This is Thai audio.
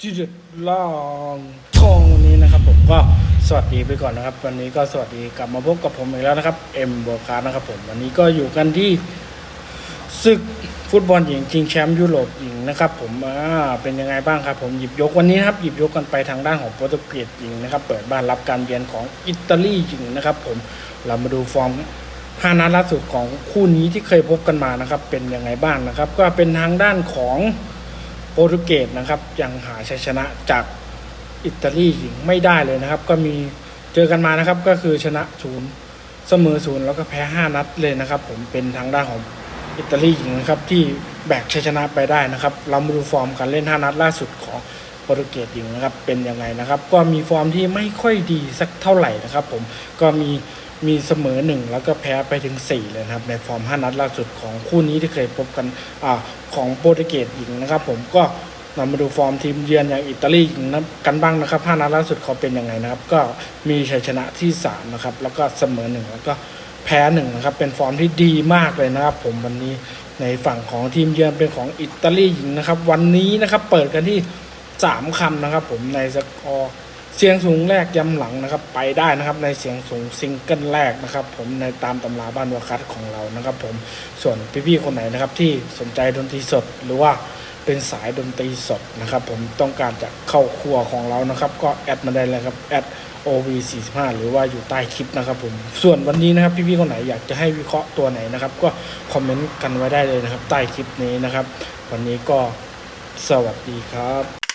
ที่เด็ดล่างทองวันนี้นะครับผมก็สวัสดีไปก่อนนะครับ วันนี้ก็สวัสดีกลับมาพบกับผมอีกแล้วนะครับเอ็มโบคาร์นะครับผมวันนี้ก็อยู่กันที่ศึกฟุตบอลหญิงชิงแชมป์ยุโรปหญิงนะครับ ผมอ่าเป็นยังไงบ้างครับผมหยิบยกวันนี้นะครับหยิบยกกันไปทางด้านของโปรตุเกสหญิงนะครับ เปิดบ้านรับการเยือนของอิตาลีหญิงนะครับ ผมเรามาดูฟอร์มห้านัดล่าสุดของคู่นี้ที่เคยพบกันมานะครับ เป็นยังไงบ้างนะครับ ก็เป็นทางด้านของ โปรตุเกสนะครับยังหาชัยชนะจากอิตาลีหญิงไม่ได้เลยนะครับ ก็มีเจอกันมานะครับก็คือชนะศูนย์เสมอศูนย์แล้วก็แพ้ห้านัดเลยนะครับ ผมเป็นทางด้านของอิตาลีหญิงนะครับที่แบกชัยชนะไปได้นะครับ เรามาดูฟอร์มการเล่นห้านัดล่าสุดของโปรตุเกสหญิงนะครับเป็นยังไงนะครับ ก็มีฟอร์มที่ไม่ค่อยดีสักเท่าไหร่นะครับ ผมก็มี มีเสมอหนึ่งแล้วก็แพ้ไปถึง 4 เลยนะครับ ในฟอร์ม 5 นัดล่าสุดของคู่นี้ที่เคยพบกันอของโปรตุเกสหญิงนะครับ ผมก็เรามาดูฟอร์มทีมเยือนอย่างอิตาลีหญิงกันบ้างนะครับ5นัดล่าสุดเขาเป็นยังไงนะครับ ก็มีชัยชนะที่ 3 นะครับ แล้วก็เสมอหนึ่งแล้วก็แพ้หนึ่งนะครับ เป็นฟอร์มที่ดีมากเลยนะครับ ผมวันนี้ในฝั่งของทีมเยือนเป็นของอิตาลีหญิงนะครับ วันนี้นะครับเปิดกันที่ 3คำนะครับ ผมในสกอร์ เสียงสูงแรกย้ำหลังนะครับ ไปได้นะครับในเสียงสูงซิงเกิลแรกนะครับ ผมในตามตำราบ้านวาคัตของเรานะครับ ผมส่วนพี่ๆคนไหนนะครับ ที่สนใจดนตรีสดหรือว่าเป็นสายดนตรีสดนะครับ ผมต้องการจะเข้าครัวของเรานะครับ ก็แอดมาได้เลยครับแอด OV45 หรือว่าอยู่ใต้คลิปนะครับผมส่วนวันนี้นะครับพี่ๆคนไหนอยากจะให้วิเคราะห์ตัวไหนนะครับ ก็คอมเมนต์กันไว้ได้เลยนะครับ ใต้คลิปนี้นะครับ วันนี้ก็สวัสดีครับ